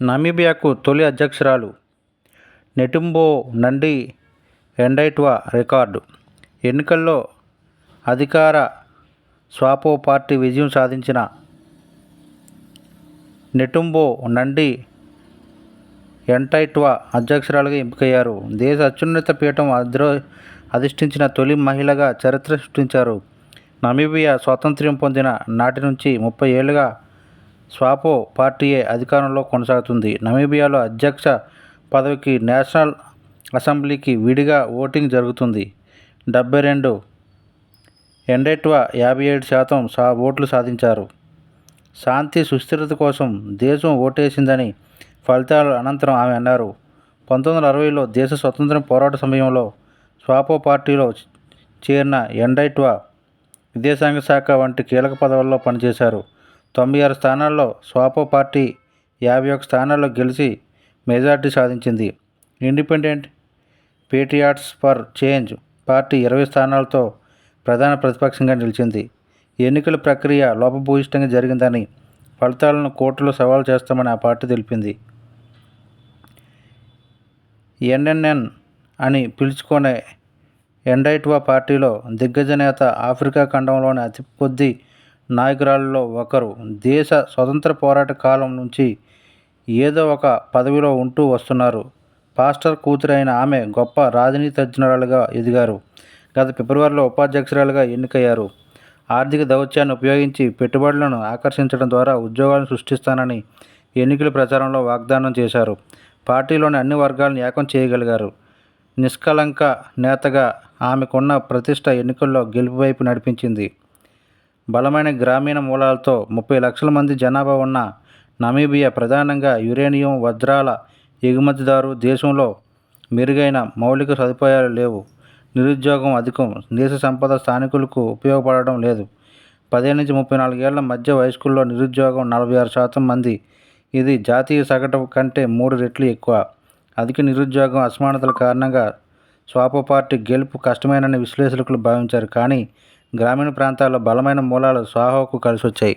నమీబియాకు తొలి అధ్యక్షురాలు నెటుంబో నండి ఎండైట్వా రికార్డు. ఎన్నికల్లో అధికార స్వాపో పార్టీ విజయం సాధించిన నెటుంబో నండి ఎంటైట్వా అధ్యక్షురాలుగా ఎంపికయ్యారు. దేశ అత్యున్నత పీఠం అధ్రో అధిష్ఠించిన తొలి మహిళగా చరిత్ర సృష్టించారు. నమీబియా స్వాతంత్ర్యం పొందిన నాటి నుంచి ముప్పై ఏళ్ళుగా స్వాపో పార్టీయే అధికారంలో కొనసాగుతుంది. నమీబియాలో అధ్యక్ష పదవికి నేషనల్ అసెంబ్లీకి విడిగా ఓటింగ్ జరుగుతుంది. డెబ్బై రెండు ఎండెట్వా యాభై ఏడు శాతం సా ఓట్లు సాధించారు. శాంతి సుస్థిరత కోసం దేశం ఓటేసిందని ఫలితాల అనంతరం ఆమె అన్నారు. పంతొమ్మిది వందల అరవైలో దేశ స్వతంత్ర పోరాట సమయంలో స్వాపో పార్టీలో చేరిన ఎండైట్వా విదేశాంగ శాఖ వంటి కీలక పదవుల్లో పనిచేశారు. తొంభై ఆరు స్థానాల్లో స్వాపో పార్టీ యాభై ఒక స్థానాల్లో గెలిచి మెజార్టీ సాధించింది. Independent patriots for change party ఇరవై స్థానాలతో ప్రధాన ప్రతిపక్షంగా నిలిచింది. ఎన్నికల ప్రక్రియ లోపభూయిష్టంగా జరిగిందని ఫలితాలను కోర్టులో సవాల్ చేస్తామని ఆ పార్టీ తెలిపింది. ఎన్ఎన్ఎన్ అని పిలుచుకునే ఎండైట్వా పార్టీలో దిగ్గజ నేత ఆఫ్రికా ఖండంలోని అతి కొద్ది నాయకురాల్లో ఒకరు. దేశ స్వతంత్ర పోరాట కాలం నుంచి ఏదో ఒక పదవిలో ఉంటూ వస్తున్నారు. పాస్టర్ కూతురైన ఆమె గొప్ప రాజనీతిజ్ఞురాలుగా ఎదిగారు. గత ఫిబ్రవరిలో ఉపాధ్యక్షురాలుగా ఎన్నికయ్యారు. ఆర్థిక దౌత్యాన్ని ఉపయోగించి పెట్టుబడులను ఆకర్షించడం ద్వారా ఉద్యోగాలను సృష్టిస్తానని ఎన్నికల ప్రచారంలో వాగ్దానం చేశారు. పార్టీలోని అన్ని వర్గాలను ఏకం చేయగలిగారు. నిష్కలంక నేతగా ఆమెకున్న ప్రతిష్ట ఎన్నికల్లో గెలుపు వైపు నడిపించింది. బలమైన గ్రామీణ మూలాలతో ముప్పై లక్షల మంది జనాభా ఉన్న నమీబియా ప్రధానంగా యురేనియం వజ్రాల ఎగుమతిదారు దేశంలో మెరుగైన మౌలిక సదుపాయాలు లేవు. నిరుద్యోగం అధికం. దేశ సంపద స్థానికులకు ఉపయోగపడడం లేదు. పదిహేను నుంచి ముప్పై నాలుగేళ్ళ మధ్య వయస్కుల్లో నిరుద్యోగం నలభై ఆరు శాతం మంది. ఇది జాతీయ సగటు కంటే మూడు రెట్లు ఎక్కువ. అధిక నిరుద్యోగం అసమానతల కారణంగా స్వాప పార్టీ గెలుపు కష్టమేనని విశ్లేషకులు భావించారు. కానీ గ్రామీణ ప్రాంతాల్లో బలమైన మూలాలు స్వాహోకు కలిసొచ్చాయి.